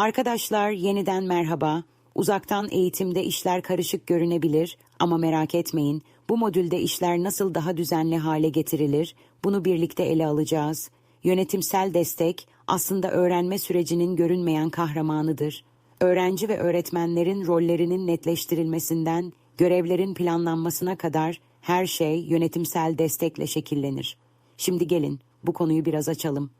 Arkadaşlar yeniden merhaba. Uzaktan eğitimde işler karışık görünebilir ama merak etmeyin. Bu modülde işler nasıl daha düzenli hale getirilir? Bunu birlikte ele alacağız. Yönetimsel destek aslında öğrenme sürecinin görünmeyen kahramanıdır. Öğrenci ve öğretmenlerin rollerinin netleştirilmesinden görevlerin planlanmasına kadar her şey yönetimsel destekle şekillenir. Şimdi gelin bu konuyu biraz açalım.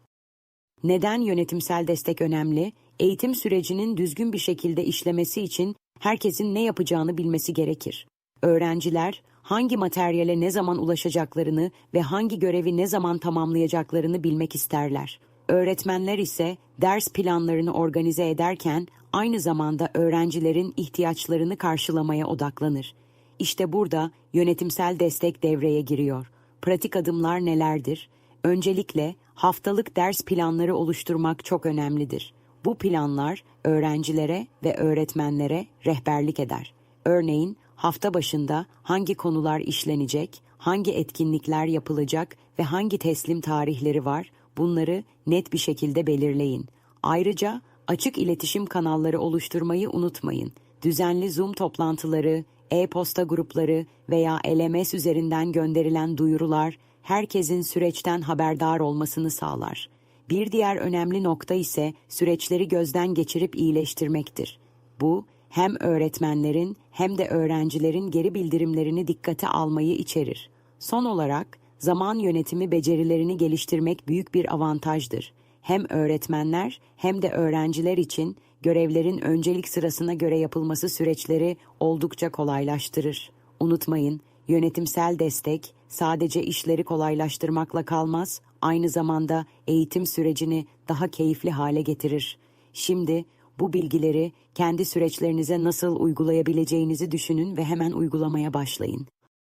Neden yönetimsel destek önemli? Eğitim sürecinin düzgün bir şekilde işlemesi için herkesin ne yapacağını bilmesi gerekir. Öğrenciler hangi materyale ne zaman ulaşacaklarını ve hangi görevi ne zaman tamamlayacaklarını bilmek isterler. Öğretmenler ise ders planlarını organize ederken aynı zamanda öğrencilerin ihtiyaçlarını karşılamaya odaklanır. İşte burada yönetimsel destek devreye giriyor. Pratik adımlar nelerdir? Öncelikle haftalık ders planları oluşturmak çok önemlidir. Bu planlar öğrencilere ve öğretmenlere rehberlik eder. Örneğin hafta başında hangi konular işlenecek, hangi etkinlikler yapılacak ve hangi teslim tarihleri var bunları net bir şekilde belirleyin. Ayrıca açık iletişim kanalları oluşturmayı unutmayın. Düzenli Zoom toplantıları, e-posta grupları veya LMS üzerinden gönderilen duyurular herkesin süreçten haberdar olmasını sağlar. Bir diğer önemli nokta ise süreçleri gözden geçirip iyileştirmektir. Bu hem öğretmenlerin hem de öğrencilerin geri bildirimlerini dikkate almayı içerir. Son olarak zaman yönetimi becerilerini geliştirmek büyük bir avantajdır. Hem öğretmenler hem de öğrenciler için görevlerin öncelik sırasına göre yapılması süreçleri oldukça kolaylaştırır. Unutmayın, yönetimsel destek sadece işleri kolaylaştırmakla kalmaz, aynı zamanda eğitim sürecini daha keyifli hale getirir. Şimdi bu bilgileri kendi süreçlerinize nasıl uygulayabileceğinizi düşünün ve hemen uygulamaya başlayın.